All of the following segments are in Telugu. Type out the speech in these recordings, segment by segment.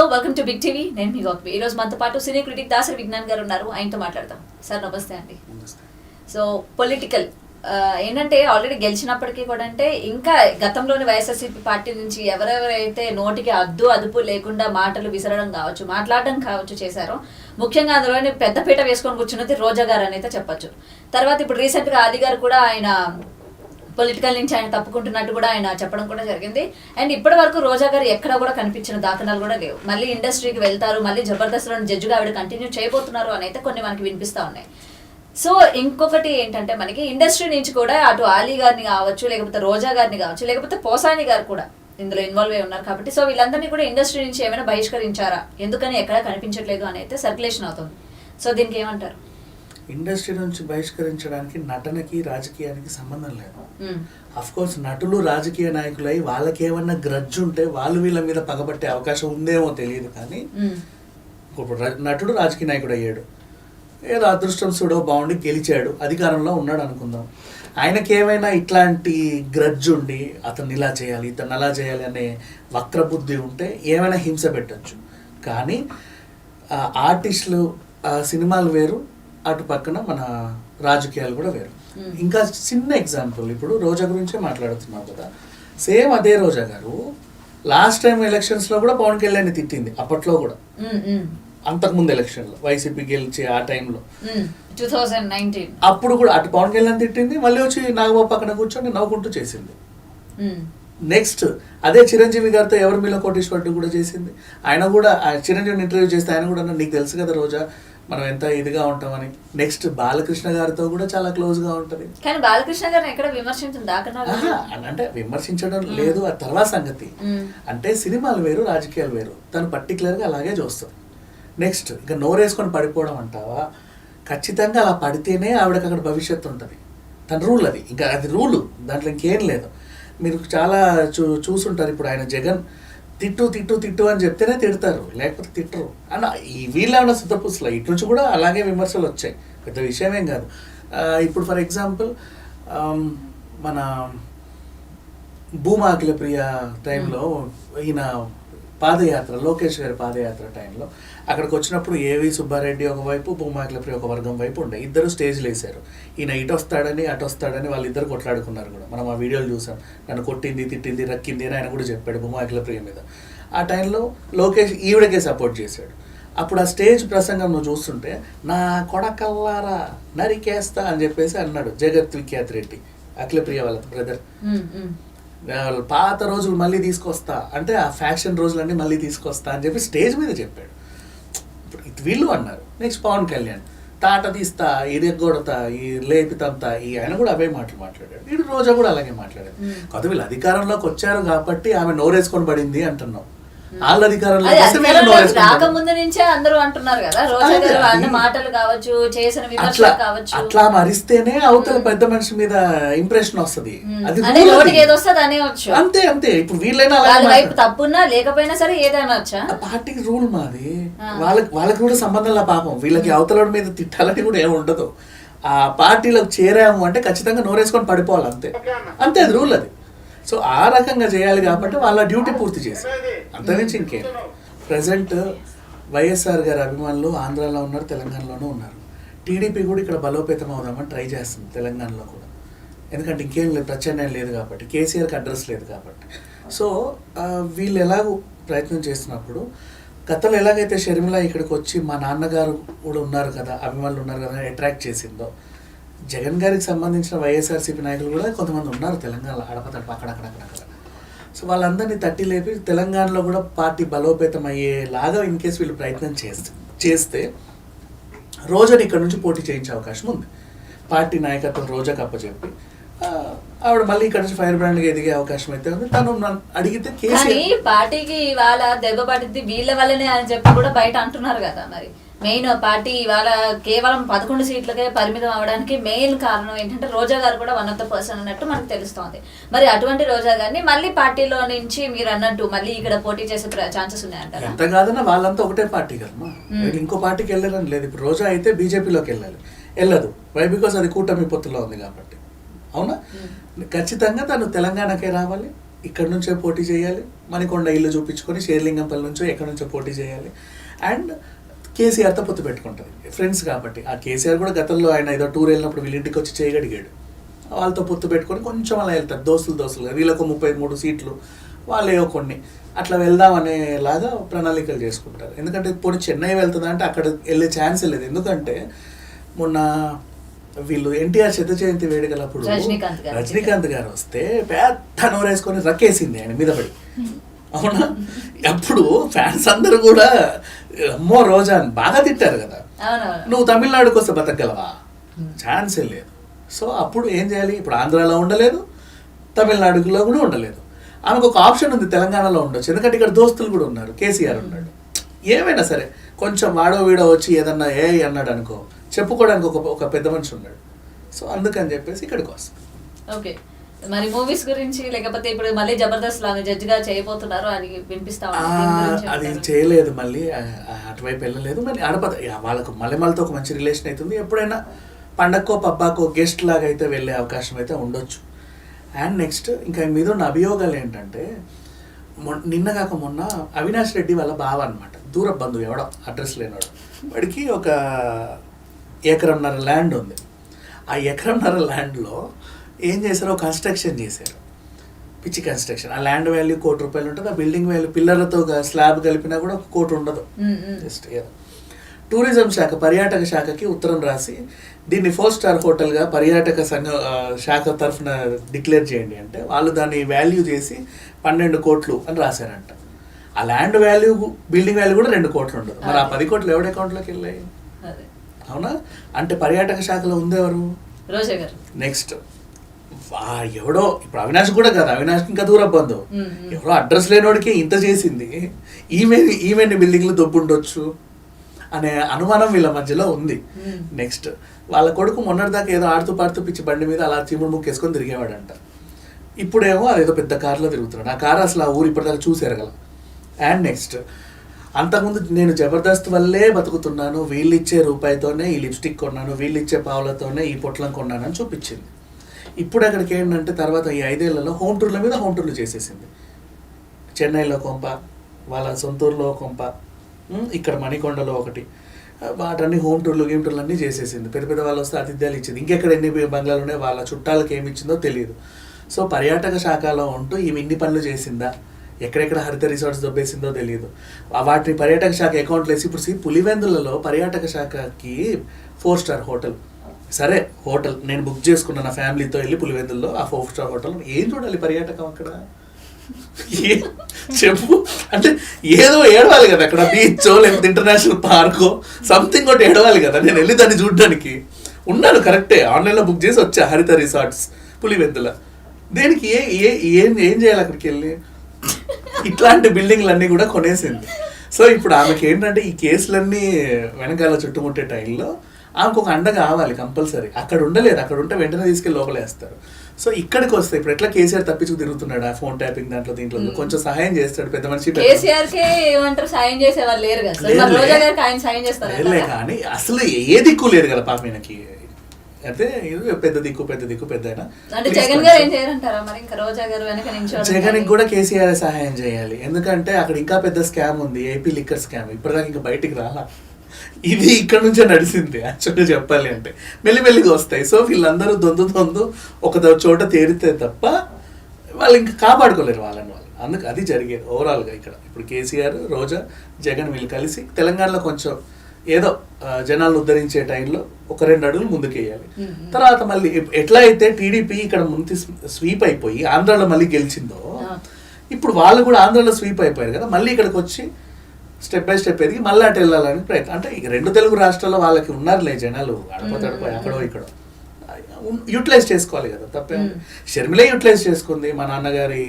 Hello welcome to big TV నేను మీ గౌతమి. ఈ రోజు మనతో పాటు సినీ క్రిటిక్ దాసరి విజ్ఞాన్ గారు ఉన్నారు. ఆయనతో మాట్లాడదాం. సార్ నమస్తే అండి. సో పొలిటికల్ ఏంటంటే ఆల్రెడీ గెలిచినప్పటికీ కూడా అంటే ఇంకా గతంలోని వైఎస్ఆర్సీపీ పార్టీ నుంచి ఎవరెవరైతే నోటికి అద్దు అదుపు లేకుండా మాటలు విసరడం కావచ్చు మాట్లాడడం కావచ్చు చేశారో ముఖ్యంగా అందులోని పెద్దపీట వేసుకొని కూర్చున్నది రోజా గారు అని అయితే చెప్పొచ్చు. తర్వాత ఇప్పుడు రీసెంట్గా ఆది గారు కూడా ఆయన పొలిటికల్ నుంచి ఆయన తప్పుకుంటున్నట్టు కూడా ఆయన చెప్పడం కూడా జరిగింది. అండ్ ఇప్పటి వరకు రోజా గారు ఎక్కడ కూడా కనిపించిన దాఖలాలు కూడా లేవు. మళ్ళీ ఇండస్ట్రీకి వెళ్తారు మళ్ళీ జబర్దస్త్లో జడ్జిగా ఆవిడ కంటిన్యూ చేయబోతున్నారు అని అయితే కొన్ని మనకి వినిపిస్తూ ఉన్నాయి. సో ఇంకొకటి ఏంటంటే మనకి ఇండస్ట్రీ నుంచి కూడా అటు ఆలీ గారిని కావచ్చు లేకపోతే రోజా గారిని కావచ్చు లేకపోతే పోసాని గారు కూడా ఇందులో ఇన్వాల్వ్ అయి ఉన్నారు కాబట్టి. సో వీళ్ళందరినీ కూడా ఇండస్ట్రీ నుంచి ఏమైనా బహిష్కరించారా? ఎందుకని ఎక్కడ కనిపించట్లేదు అని అయితే సర్క్యులేషన్ అవుతుంది. సో దీనికి ఏమంటారు? ఇండస్ట్రీ నుంచి బహిష్కరించడానికి నటనకి రాజకీయానికి సంబంధం లేదు. అఫ్ కోర్స్ నటులు రాజకీయ నాయకులై వాళ్ళకి ఏమన్నా గ్రడ్జ్ ఉంటే వాళ్ళు వీళ్ళ మీద పగబట్టే అవకాశం ఉందేమో తెలియదు కానీ మ్మ్. ఇప్పుడు నటుడు రాజకీయ నాయకుడు అయ్యాడు. ఏదో అదృష్టం సుడో బాగుండి గెలిచాడు. అధికారంలో ఉన్నాడు అనుకుందాం. ఆయనకి ఏమైనా ఇట్లాంటి గ్రడ్జ్ ఉండి అతను ఇలా చేయాలి ఇతను అలా చేయాలి అనే వక్రబుద్ధి ఉంటే ఏమైనా హింస పెట్టచ్చు. కానీ ఆర్టిస్టులు సినిమాలు వేరు అటు పక్కన మన రాజకీయాలు కూడా వేరు. ఇంకా చిన్న ఎగ్జాంపుల్ ఇప్పుడు రోజా గురించే మాట్లాడుతున్నాం కదా సేమ్ అదే రోజా గారు లాస్ట్ టైం ఎలక్షన్స్లో కూడా పవన్ కళ్యాణ్ తిట్టింది అప్పట్లో కూడా. అంతకుముందు ఎలక్షన్లో వైసీపీ గెలిచే ఆ టైంలో మ్మ్. 2019 అప్పుడు కూడా అటు పవన్ కళ్యాణ్ తిట్టింది మళ్ళీ వచ్చి నాగబాబు పక్కన కూర్చొని నవ్వుకుంటూ చేసింది. నెక్స్ట్ అదే చిరంజీవి గారితో ఎవరి మీలో కోటేశ్వరుడు కూడా చేసింది ఆయన కూడా చిరంజీవిని ఇంటర్వ్యూ చేస్తే ఆయన కూడా నీకు తెలుసు కదా రోజా మనం ఎంత ఇదిగా ఉంటామని. నెక్స్ట్ బాలకృష్ణ గారితో కూడా చాలా క్లోజ్గా ఉంటుంది. కానీ బాలకృష్ణ గారిని ఎక్కడ ఆహా, అంటే విమర్శించడం లేదు ఆ తర్వాత సంగతి. అంటే సినిమాలు వేరు రాజకీయాలు వేరు. తను పర్టికులర్గా అలాగే చూస్తుంది నెక్స్ట్ ఇక నోరేసుకొని పడిపోవడం అంటావా? ఖచ్చితంగా అలా పడితేనే ఆవిడకి అక్కడ భవిష్యత్తు ఉంటుంది. తన రూల్ అది. ఇంకా అది రూలు దాంట్లో ఇంకేం లేదు. మీరు చాలా చూ చూసుంటారు. ఇప్పుడు ఆయన జగన్ తిట్టు తిట్టు తిట్టు అని చెప్తేనే తిడతారు. లేకపోతే తిట్టరు. అన్న ఈ వీళ్ళేమన్నా శుద్ధపుస్తులు ఇటు నుంచి కూడా అలాగే విమర్శలు వచ్చాయి. పెద్ద విషయమేం కాదు. ఇప్పుడు ఫర్ ఎగ్జాంపుల్ మన భూమాకిల ప్రియ టైంలో ఈయన పాదయాత్ర లోకేష్ గారి పాదయాత్ర టైంలో అక్కడికి వచ్చినప్పుడు ఏవి సుబ్బారెడ్డి ఒకవైపు భూమా ఒక వర్గం వైపు ఉండే ఇద్దరు స్టేజ్లు వేశారు. ఈయన ఇటు వస్తాడని అటు వస్తాడని వాళ్ళిద్దరు కొట్లాడుకున్నారు కూడా. మనం ఆ వీడియోలు చూసాం. నన్ను కొట్టింది తిట్టింది రక్కింది అని ఆయన కూడా చెప్పాడు భూమా మీద. ఆ టైంలో లోకేష్ ఈవిడకే సపోర్ట్ చేశాడు. అప్పుడు ఆ స్టేజ్ ప్రసంగం నువ్వు చూస్తుంటే నా కొడకల్లారా నరికేస్తా అని చెప్పేసి అన్నాడు జగత్ విఖ్యాత్ రెడ్డి అఖిలప్రియ వాళ్ళ బ్రదర్. పాత రోజులు మళ్ళీ తీసుకొస్తా. అంటే ఆ ఫ్యాషన్ రోజులన్నీ మళ్ళీ తీసుకొస్తా అని చెప్పి స్టేజ్ మీద చెప్పాడు. ఇప్పుడు ఇది వీళ్ళు అన్నారు. నెక్స్ట్ పవన్ కళ్యాణ్. తాట తీస్తా ఇరగొడతా ఈ లేపితంతా ఈ ఆయన కూడా అవే మాటలు మాట్లాడాడు. వీడు రోజా కూడా అలాగే మాట్లాడాడు. కొత్త వీళ్ళు అధికారంలోకి వచ్చారు కాబట్టి ఆమె నోరేసుకొని పడింది అంటున్నాం. వాళ్ళ అధికారంలో. రాకముందు నుంచే అందరూ అంటున్నారు కదా రోజా గారు అన్న మాటలు కావచ్చు చేసిన అట్లా విమర్శలు కావచ్చు. అట్లా మరిస్తేనే అవతల పెద్ద మనిషి మీద ఇంప్రెషన్ వస్తది. అది నోటికి. ఏది వస్తుంది అనేవచ్చు అంతే అంతే. ఇప్పుడు వీళ్ళైనా వైపు తప్పున్నా లేకపోయినా సరే ఏదైనా వచ్చా? పార్టీకి రూల్ మాది. వాళ్ళకి వాళ్ళకి కూడా సంబంధం లా పాపం. వీళ్ళకి అవతల మీద తిట్టాలని కూడా ఏమి ఉండదు. ఆ పార్టీలోకి చేరాము అంటే ఖచ్చితంగా నోరేసుకొని పడిపోవాలి అంతే. అంతే అది రూల్ అది. సో ఆ రకంగా చేయాలి కాబట్టి వాళ్ళ డ్యూటీ పూర్తి చేసి అంతమించి ఇంకేం. ప్రజెంట్ వైఎస్ఆర్ గారి అభిమానులు ఆంధ్రాలో ఉన్నారు తెలంగాణలోనూ ఉన్నారు. టీడీపీ కూడా ఇక్కడ బలోపేతం అవుదామని ట్రై చేస్తుంది తెలంగాణలో కూడా. ఎందుకంటే ఇంకేం లేదు ప్రత్యామ్నాయం లేదు కాబట్టి కేసీఆర్కి అడ్రస్ లేదు కాబట్టి. సో వీళ్ళు ఎలాగో ప్రయత్నం చేస్తున్నప్పుడు గతంలో ఎలాగైతే షర్మిల ఇక్కడికి వచ్చి మా నాన్నగారు కూడా ఉన్నారు కదా అభిమానులు ఉన్నారు కదా అట్రాక్ట్ చేసిందో జగన్ గారికి సంబంధించిన వైఎస్ఆర్సీపీ నాయకులు కూడా కొంతమంది ఉన్నారు తెలంగాణలో అడపతడప అక్కడక్కడక్కడ సో వాళ్ళందరినీ తట్టి లేపి తెలంగాణలో కూడా పార్టీ బలోపేతం అయ్యేలాగా ఇన్ కేసు వీళ్ళు ప్రయత్నం చేస్తే చేస్తే రోజాని ఇక్కడ నుంచి పోటీ చేయించే అవకాశం ఉంది. పార్టీ నాయకత్వం రోజాకి అప్పచెప్పి ఆవిడ మళ్ళీ ఇక్కడ నుంచి ఫైర్ బ్రాండ్గా ఎదిగే అవకాశం అయితే ఉంది. తను అడిగితే కానీ పార్టీకి ఇవాళ దెబ్బ పడింది వీళ్ళ వల్లనే అని చెప్పి కూడా బయట అంటున్నారు కదా మరి. మెయిన్ పార్టీ ఇవాళ కేవలం పదకొండు సీట్లకే పరిమితం అవడానికి మెయిన్ కారణం ఏంటంటే రోజా గారు కూడా వన్ ఆఫ్ ద పర్సన్ అన్నట్టు మనకు తెలుస్తోంది. మరి అటువంటి రోజా గారిని మళ్ళీ పార్టీలో నుంచి మీరు అన్నట్టు మళ్ళీ ఇక్కడ పోటీ చేసే ఛాన్సెస్ ఉన్నాయంటారా ఎంత కాదన్నా వాళ్ళంతా ఒకటే పార్టీ కదమ్మా. ఇంకో పార్టీకి వెళ్ళాలని లేదు. ఇప్పుడు రోజా అయితే బీజేపీలోకి వెళ్ళాలి. వెళ్ళదు. వై బికాస్ అది కూటమి పొత్తులో ఉంది కాబట్టి. అవునా? ఖచ్చితంగా తను తెలంగాణకే రావాలి. ఇక్కడ నుంచే పోటీ చేయాలి. మణికొండ ఇల్లు చూపించుకొని షేర్లింగంపల్లి నుంచో ఎక్కడి నుంచో పోటీ చేయాలి. అండ్ కేసీఆర్తో పొత్తు పెట్టుకుంటుంది ఫ్రెండ్స్ కాబట్టి. ఆ కేసీఆర్ కూడా గతంలో ఆయన ఏదో టూర్ వెళ్ళినప్పుడు వీళ్ళ ఇంటికి వచ్చి చేయగలిగాడు వాళ్ళతో పొత్తు పెట్టుకొని కొంచెం అలా వెళ్తారు. దోస్తులు దోస్తులుగా వీళ్ళకు ముప్పై మూడు సీట్లు వాళ్ళేవో కొన్ని. అట్లా వెళ్దాం అనేలాగా ప్రణాళికలు చేసుకుంటారు. ఎందుకంటే పోనీ చెన్నై వెళ్తుందా అంటే అక్కడ వెళ్ళే ఛాన్స్ లేదు. ఎందుకంటే మొన్న వీళ్ళు ఎన్టీఆర్ శత జయంతి వేడుకలప్పుడు రజనీకాంత్ గారు. రజనీకాంత్ గారు వస్తే పెద్ద నోరేసుకొని రక్కేసింది ఆయన మీద పడి. అవునా? అప్పుడు ఫ్యాన్స్ అందరూ కూడా అమ్మో రోజా అని బాగా తిట్టారు కదా. నువ్వు తమిళనాడుకి వస్తే బతకగలవా? ఛాన్సే లేదు. సో అప్పుడు ఏం చేయాలి? ఇప్పుడు ఆంధ్రాలో ఉండలేదు తమిళనాడులో కూడా ఉండలేదు. ఆమెకు ఒక ఆప్షన్ ఉంది తెలంగాణలో ఉండొచ్చు. ఎందుకంటే ఇక్కడ దోస్తులు కూడా ఉన్నారు. కేసీఆర్ ఉన్నాడు. ఏమైనా సరే కొంచెం వాడో వీడో వచ్చి ఏదన్నా ఏ అన్నాడు అనుకో చెప్పుకోవడానికి ఒక ఒక పెద్ద మనిషి ఉన్నాడు. సో అందుకని చెప్పేసి ఇక్కడికి వస్తాం. ఓకే. మరి మూవీస్ గురించి లేకపోతే ఇప్పుడు మళ్ళీ జబర్దస్త్ లాగా జడ్జ్గా చేయబోతున్నారు అని వినిపిస్తా అది? చేయలేదు మళ్ళీ. అటువైపు వెళ్ళలేదు. మరి ఆడపద వాళ్ళకు మల్లెమాలతో ఒక మంచి రిలేషన్ అవుతుంది ఎప్పుడైనా పండక్కో పబ్బాకో గెస్ట్ లాగా అయితే వెళ్ళే అవకాశం అయితే ఉండొచ్చు. అండ్ నెక్స్ట్ ఇంకా మీద ఉన్న అభియోగాలు ఏంటంటే నిన్న కాక మొన్న అవినాష్ రెడ్డి వాళ్ళ బావ అనమాట దూర బంధువు ఎవడో అడ్రస్ లేనివాడు వాడికి ఒక ఎకరంన్నర ల్యాండ్ ఉంది. ఆ ఎకరంన్నర ల్యాండ్లో ఏం చేశారో కన్స్ట్రక్షన్ చేశారు. పిచ్చి కన్స్ట్రక్షన్ ఆ ల్యాండ్ వాల్యూ కోటి రూపాయలు ఉంటుంది ఆ బిల్డింగ్ వాల్యూ పిల్లర్లతో స్లాబ్ కలిపినా కూడా ఒక కోటి ఉండదు. జస్ట్ ఏదో టూరిజం శాఖ పర్యాటక శాఖకి ఉత్తరం రాసి దీన్ని ఫోర్ స్టార్ హోటల్గా పర్యాటక సంఘ శాఖ తరఫున డిక్లేర్ చేయండి అంటే వాళ్ళు దాన్ని వాల్యూ చేసి పన్నెండు కోట్లు అని రాశారంట. ఆ ల్యాండ్ వాల్యూ బిల్డింగ్ వాల్యూ కూడా రెండు కోట్లు ఉండదు. మరి ఆ పది కోట్లు ఎవడి అకౌంట్లోకి వెళ్ళాయి? అదే. అవునా? అంటే పర్యాటక శాఖలో ఉందెవరు? నెక్స్ట్ ఎవడో? ఇప్పుడు అవినాష్ కూడా కాదు అవినాష్ ఇంకా దూరం మ్మ్. ఎవరో అడ్రస్ లేనోడికి ఇంత చేసింది. ఈమె ఈమెన్ని బిల్డింగ్లు దొబ్బుండొచ్చు అనే అనుమానం వీళ్ళ మధ్యలో ఉంది. నెక్స్ట్ వాళ్ళ కొడుకు మొన్నటిదాకా ఏదో ఆడుతూ పాడుతూ పిచ్చి బండి మీద అలా చీముడు ముక్కు వేసుకొని తిరిగేవాడంట. ఇప్పుడేమో అదేదో పెద్ద కార్లో తిరుగుతున్నాడు. ఆ కార్ అసలు ఆ ఊరు ఇప్పటిదాకా చూసి ఎరగల. అండ్ నెక్స్ట్ అంతకుముందు నేను జబర్దస్త్ వల్లే బతుకుతున్నాను వీళ్ళు ఇచ్చే రూపాయితోనే ఈ లిప్స్టిక్ కొన్నాను వీళ్ళు ఇచ్చే పావులతోనే ఈ పొట్లం కొన్నాను అని చూపించింది. ఇప్పుడు అక్కడికి ఏంటంటే తర్వాత ఈ ఐదేళ్ళలో హోమ్ టూర్ల మీద హోమ్ టూర్లు చేసేసింది. చెన్నైలో కొంప వాళ్ళ సొంతూరులో కొంప ఇక్కడ మణికొండలో ఒకటి. వాటన్ని హోమ్ టూర్లు గేమ్ టూర్లు అన్నీ చేసేసింది. పెద్ద పెద్ద వాళ్ళు వస్తే ఆతిథ్యాలు ఇచ్చింది. ఇంకెక్కడ ఎన్ని బంగ్లాలు ఉన్నాయి వాళ్ళ చుట్టాలకు ఏమి ఇచ్చిందో తెలియదు. సో పర్యాటక శాఖలో ఉంటూ ఈమె ఇన్ని పనులు చేసిందా? ఎక్కడెక్కడ హరిత రిసార్ట్స్ దొబ్బేసిందో తెలియదు. వాటిని పర్యాటక శాఖ అకౌంట్లో వేసి ఇప్పుడు పులివెందులలో పర్యాటక శాఖకి ఫోర్ స్టార్ హోటల్. సరే హోటల్ నేను బుక్ చేసుకున్న నా ఫ్యామిలీతో వెళ్ళి పులివెందుల్లో ఆ ఫోర్ స్టార్ హోటల్ ఏం చూడాలి పర్యాటకం అక్కడ? చెప్పు. అంటే ఏదో ఏడవాలి కదా అక్కడ బీచ్ లేకపోతే ఇంటర్నేషనల్ పార్కో సంథింగ్ ఒకటి ఏడవాలి కదా. నేను వెళ్ళి దాన్ని చూడడానికి. ఉన్నాను కరెక్టే ఆన్లైన్లో బుక్ చేసి వచ్చా హరిత రిసార్ట్స్ పులివెందుల. దేనికి ఏ ఏ ఏం ఏం చేయాలి అక్కడికి వెళ్ళి? ఇట్లాంటి బిల్డింగ్లు అన్నీ కూడా కొనేసింది. సో ఇప్పుడు ఆమెకి ఏంటంటే ఈ కేసులన్నీ వెనకాల చుట్టుముట్టే టైంలో ఆమెకు ఒక అండ కావాలి కంపల్సరీ. అక్కడ ఉండలేదు. అక్కడ ఉంటే వెంటనే తీసుకెళ్ళి లోపలేస్తారు సో ఇక్కడికి వస్తే ఇప్పుడు ఎట్లా కేసీఆర్ తప్పించుకు తిరుగుతున్నాడు? ఆ ఫోన్ ట్యాపింగ్ దాంట్లో దీంట్లో కొంచెం సహాయం చేస్తాడు పెద్ద మనిషి పెద్ద- కేసీఆర్ కే ఏమంటారు? సాయం చేసే వాళ్ళు లేరు కదా సార్. మరి లేదులే. రోజా గారికి ఆయన సాయం చేస్తారు లేదులే కానీ అసలు ఏ దిక్కు లేదు కదా పాప ఈయనకి. అయితే ఇది పెద్ద దిక్కు పెద్ద దిక్కు పెద్ద Please జగన్? కూడా కేసీఆర్ సహాయం చేయాలి. ఎందుకంటే అక్కడ ఇంకా పెద్ద స్కామ్ ఉంది. ఏపీ లిక్కర్ స్కామ్ ఇప్పటిదాకా ఇంకా బయటికి రాలా. ఇది ఇక్కడ నుంచే నడిచింది యాక్చువల్గా చెప్పాలి అంటే. మెల్లిమెల్లిగా వస్తాయి. సో వీళ్ళందరూ దొందు దొందు ఒక చోట తేరితే తప్ప వాళ్ళు ఇంకా కాపాడుకోలేరు వాళ్ళని వాళ్ళు. అందుకు అది జరిగేది ఓవరాల్గా ఇక్కడ. ఇప్పుడు కేసీఆర్ రోజా జగన్ వీళ్ళు కలిసి తెలంగాణలో కొంచెం ఏదో జనాలను ఉద్ధరించే టైంలో ఒక రెండు అడుగులు ముందుకేయాలి. తర్వాత మళ్ళీ ఎట్లా అయితే టీడీపీ ఇక్కడ ముందు స్వీప్ అయిపోయి ఆంధ్రాలో మళ్ళీ గెలిచిందో. ఇప్పుడు వాళ్ళు కూడా ఆంధ్రాలో స్వీప్ అయిపోయారు కదా. మళ్ళీ ఇక్కడికి వచ్చి స్టెప్ బై స్టెప్ ఎదిగి మళ్ళీ అటు వెళ్ళాలని ప్రయత్నం. అంటే ఈ రెండు తెలుగు రాష్ట్రాల్లో వాళ్ళకి ఉన్నారులే జనాలు. అడపో తడపో అక్కడో ఇక్కడో. యూటిలైజ్ చేసుకోవాలి కదా తప్పే. షర్మిలే యూటిలైజ్ చేసుకుంది మా నాన్నగారి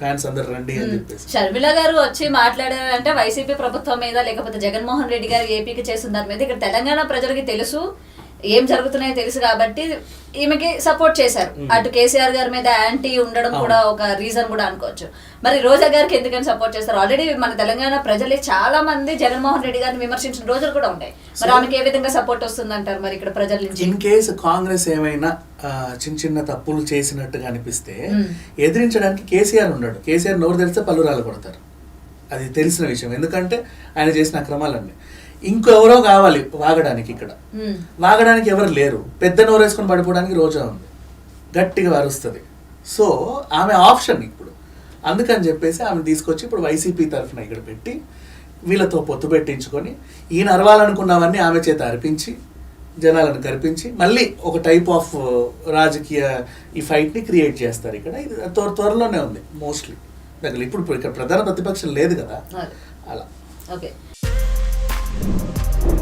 ఫ్యాన్స్ అందరు రండి అని చెప్పేసి. షర్మిల గారు వచ్చి మాట్లాడారంటే వైసీపీ ప్రభుత్వం మీద లేకపోతే జగన్మోహన్ రెడ్డి గారు ఏపీకి చేసిన దాని మీద ఇక్కడ తెలంగాణ ప్రజలకి తెలుసు ఏం జరుగుతున్నాయో తెలుసు కాబట్టి ఈమెకి సపోర్ట్ చేశారు. అటు కేసీఆర్ గారి మీద యాంటీ ఉండడం. కూడా ఒక రీజన్ కూడా అనుకోవచ్చు. మరి రోజా గారికి ఎందుకని సపోర్ట్ చేస్తారు? ఆల్రెడీ మన తెలంగాణ ప్రజలే చాలా మంది జగన్మోహన్ రెడ్డి గారిని విమర్శించిన రోజులు కూడా ఉంటాయి. మరి ఆమెకి ఏ విధంగా సపోర్ట్ వస్తుంది అంటారు మరి ఇక్కడ ప్రజల నుంచి? ఇన్ కేస్ కాంగ్రెస్ ఏమైనా చిన్న చిన్న తప్పులు చేసినట్టుగా అనిపిస్తే. ఎదిరించడానికి కేసీఆర్ ఉన్నాడు. కేసీఆర్ నోరు తెరిస్తే పలురాలు కొడతారు అది తెలిసిన విషయం. ఎందుకంటే ఆయన చేసిన అక్రమాలన్నీ. ఇంకెవరో కావాలి వాగడానికి ఇక్కడ. వాగడానికి ఎవరు లేరు. పెద్ద నోరు వేసుకొని పడిపోవడానికి రోజా ఉంది. గట్టిగా వరుస్తుంది. సో ఆమె ఆప్షన్ ఇప్పుడు. అందుకని చెప్పేసి ఆమె తీసుకొచ్చి ఇప్పుడు వైసీపీ తరఫున ఇక్కడ పెట్టి వీళ్ళతో పొత్తు పెట్టించుకొని ఈయన అరవాలనుకున్నవన్నీ ఆమె చేత అర్పించి జనాలను కల్పించి మళ్ళీ ఒక టైప్ ఆఫ్ రాజకీయ ఈ ఫైట్ని క్రియేట్ చేస్తారు ఇక్కడ. ఇది త్వర త్వరలోనే ఉంది మోస్ట్లీ దగ్గర ఇప్పుడు ఇక్కడ ప్రధాన ప్రతిపక్షం లేదు కదా. అలా. Okay.